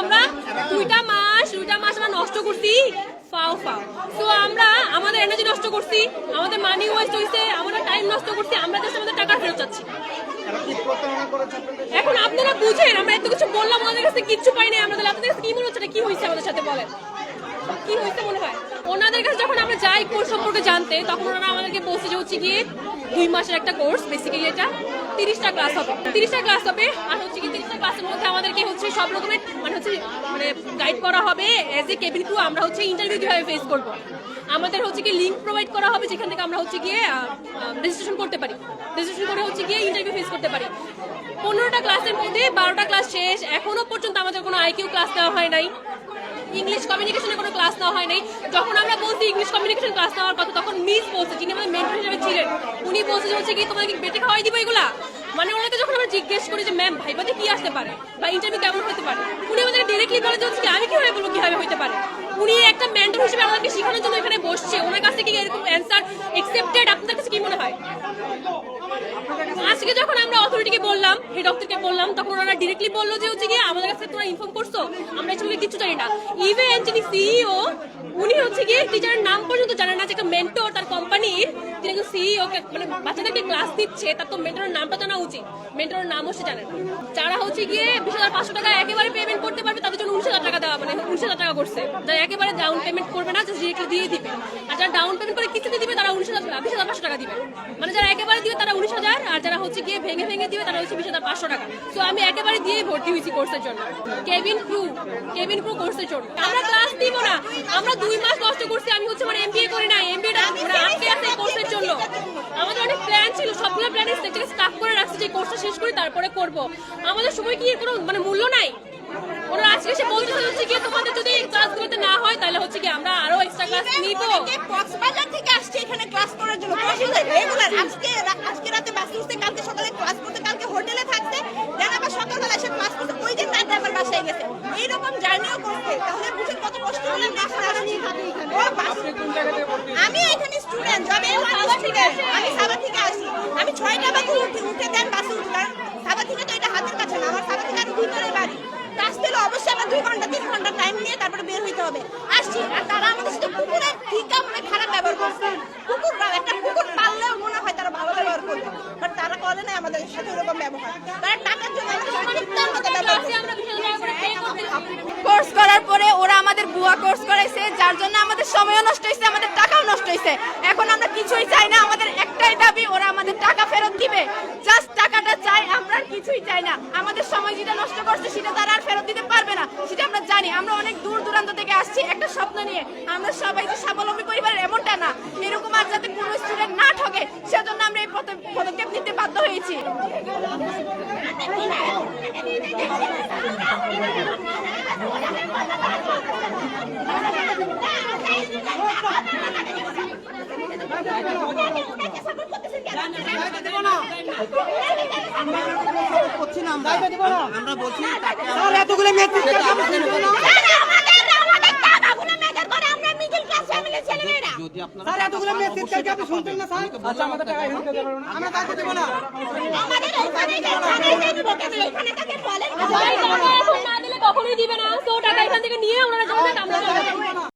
আমরা দুইটা মাস দুইটা মাস আমরা নষ্ট করছি। ফাও ফাও। তো আমরা আমাদের এনার্জি নষ্ট করছি, আমাদের মানি ওয়েস্ট হয়েছে আমাদের টাইম নষ্ট করছি, আমরা জাস্ট আমাদের টাকা ফেরত চাচ্ছি। এখন আপনারা বুঝেন, আমরা এত কিছু বললাম, আমাদের কাছে কিচ্ছু পাই নাই, আমাদের আপনাদের কি মনে হচ্ছে কি হয়েছে আমাদের সাথে বলেন? কি হয়েছে মনে হয়? ওনাদের কাছে যখন আমরা যাই কোর্স সম্পর্কে জানতে, তখন ওনারা আমাদেরকে বলছে যে গিয়ে দুই মাসের একটা কোর্স বেসিক্যালি এটা। তিরিশটা ক্লাস হবে। তিরিশটা ক্লাস হবে, আর হচ্ছে কি তিরিশটা ক্লাসের মধ্যে আমাদেরকে হচ্ছে সব রকমের মানে হচ্ছে মানে গাইড করা হবে এজ এ কেবিন ক্রু আমরা হচ্ছে ইন্টারভিউ কীভাবে ফেস করব। আমাদের হচ্ছে কি লিঙ্ক প্রোভাইড করা হবে, যেখান থেকে আমরা হচ্ছে গিয়ে রেজিস্ট্রেশন করতে পারি। রেজিস্ট্রেশন করে হচ্ছে গিয়ে ইন্টারভিউ ফেস করতে পারি। পনেরোটা ক্লাসের মধ্যে বারোটা ক্লাস শেষ। এখনও পর্যন্ত আমাদের কোনো আইকিউ ক্লাস দেওয়া হয় নাই। ইংলিশ কমিউনিকেশনের কোনো ক্লাস নেওয়া হয় নাই। যখন আমরা বলছি ইংলিশ কমিউনিকেশন ক্লাস নেওয়ার কথা, তখন মিস বলছে, যিনি আমাদের মেন্টর হিসেবে ছিলেন, উনি বলছে হচ্ছে কি, তোমাদেরকে বেটে খাওয়াই দিব এগুলা? মানে ওনাকে যখন আমরা জিজ্ঞেস করি যে ম্যাম ভাইবাতে কি আসতে পারে? বা ইন্টারভিউ কেমন হতে পারে? উনি আমাদের ডিরেক্টলি বলে যে, হচ্ছে কি, আমি কীভাবে বলব কীভাবে হতে পারে? উনি একটা মেন্টর হিসেবে আমাদেরকে শেখানোর জন্য এখানে বসছে। ওনার কাছে কি এরকম অ্যান্সার এক্সেপ্টেড আপনাদের কাছে কি মনে হয়? আজকে যখন আমরা অথরিটিকে বললাম হেড অফিসকে বললাম, তখন ওনারা ডিরেক্টলি বলল যে, হচ্ছে গিয়ে আমাদের কাছে তোমরা ইনফর্ম করছ? আমরা এসবে কিছু জানি না। ইভেন যিনি সিইও উনি গিয়ে টিচারের নাম পর্যন্ত জানেন না যে একটা মেন্টর তার কোম্পানির যিনি সিইও মানে বাচ্চাদেরকে ক্লাস দিচ্ছে, তার তো মেন্টরের নামটা জানা উচিত। মেন্টরের নামও সে জানে না। যারা হচ্ছে গিয়ে বিশ হাজার পাঁচশো টাকা একেবারে পেমেন্ট করতে পারবে, তাদের জন্য উনিশ হাজার টাকা দেওয়া মানে উনিশ হাজার টাকা করছে। যারা একেবারে ডাউন পেমেন্ট করবে না ডিরেক্টলি দিয়ে দিবে। আর যারা ডাউন পেমেন্ট করে কিস্তিতে দিবে, তারা উনিশ হাজার, বিশ হাজার টাকা দিবে। মানে যারা একেবারে দিবে, তারা উনিশ হাজার, আর যারা হচ্ছে গিয়ে ভেঙে ভেঙে দিবে, তারা হচ্ছে বিশ হাজার পাঁচশো টাকা। তো আমি একেবারে দিয়ে ভর্তি হয়েছি কোর্সের জন্য। কেবিন ক্রু কেবিন ক্রু কোর্সের জন্য। আমরা ক্লাস দিব না। আমরা দুই মাস নষ্ট করছি আমি হচ্ছে মানে এমবিএ করি না এমবিএটা আটকে আছে কোর্সের জন্য। আমাদের অনেক প্ল্যান ছিল সবগুলো প্ল্যান স্টাফ করে রাখছি যে কোর্সটা শেষ করি তারপরে করব। আমাদের সময় কি কোনো মানে মূল্য নাই? ওরা আজকে এসে বলতে হচ্ছে কি তোমাদের যদি ক্লাসগুলোতে না হয় তাহলে হচ্ছে কি আমরা আরও এক্সট্রা ক্লাস নিব। কক্সবাজার থেকে আসছে এখানে ক্লাস করার জন্য। রেগুলার আজকে আজকে রাতে বাসে উঠতে কালকে সকালে ক্লাস করতে কালকে হোটেলে থাকতে দেন আবার সকালবেলা এসে ক্লাস করতে ওই দিন রাতে আবার বাসায় গেছে আমি এখানে স্টুডেন্ট আমি সাবা থেকে, আমি সাবা থেকে আসি। আমি ছয়টা বাজে উঠে উঠে দেন বাসে উঠি, কারণ সাবা থেকে তো এটা হাতের কাছে না, আমার সাবা থেকে আরও ভিতরে বাড়ি। আসতে হলে অবশ্যই আমার দুই ঘণ্টা, তিন ঘণ্টা টাইম নিয়ে তারপরে বের হইতে হবে। আসছি, আর তারা আমাদের সাথে কুকুরের ঠিকা মানে খারাপ ব্যবহার করছে। কুকুর, একটা কুকুর পাললেও মনে হয় তারা ভালো ব্যবহার করবে। বাট তারা করে না আমাদের সাথে ওরকম ব্যবহার তারা টাকার জন্য আমাদের সাথে কুত্তার মতো ব্যবহার করছে। আমরা বিশ হাজার টাকা করে pay করতে কোর্স করার পরে ওরা আমাদের বুয়া কোর্স করাইছে, যার জন্য আমাদের সময়ও নষ্ট হয়েছে আমাদের টাকাও নষ্ট হয়েছে এখন আমরা কিছুই চাই না, আমাদের একটাই দাবি, ওরা আমাদের টাকা ফেরত দিবে। জাস্ট টাকাটা চাই, আমরা কিছুই চাই না। আমাদের সময় যেটা নষ্ট করছে, সেটা তারা আর ফেরত দিতে পারবে না। সেটা আমরা জানি, আমরা অনেক দূর দূরান্ত থেকে আসছি, একটা স্বপ্ন নিয়ে। আমরা সবাই যে স্বাবলম্বী পরিবারের এমনটা না, এরকম আর যাতে কোনো স্টুডেন্ট না ঠকে, সেজন্য আমরা এই পদে- পদক্ষেপ নিতে বাধ্য হয়েছি। আমরা বলছি এতগুলো যদি আপনারা স্যার এতগুলো মেয়ে চিৎকার আপনি শুনতেন না স্যার আচ্ছা আমাদের টাকা এখানে দিতে পারবেন আমরা টাকা দেবো না আমাদের ওখানে এখানে কেন বলেন ভাই টাকা এখন না দিলে কখনোই দিবে না। তো টাকা এখান থেকে নিয়ে ওনারা জমা আমরা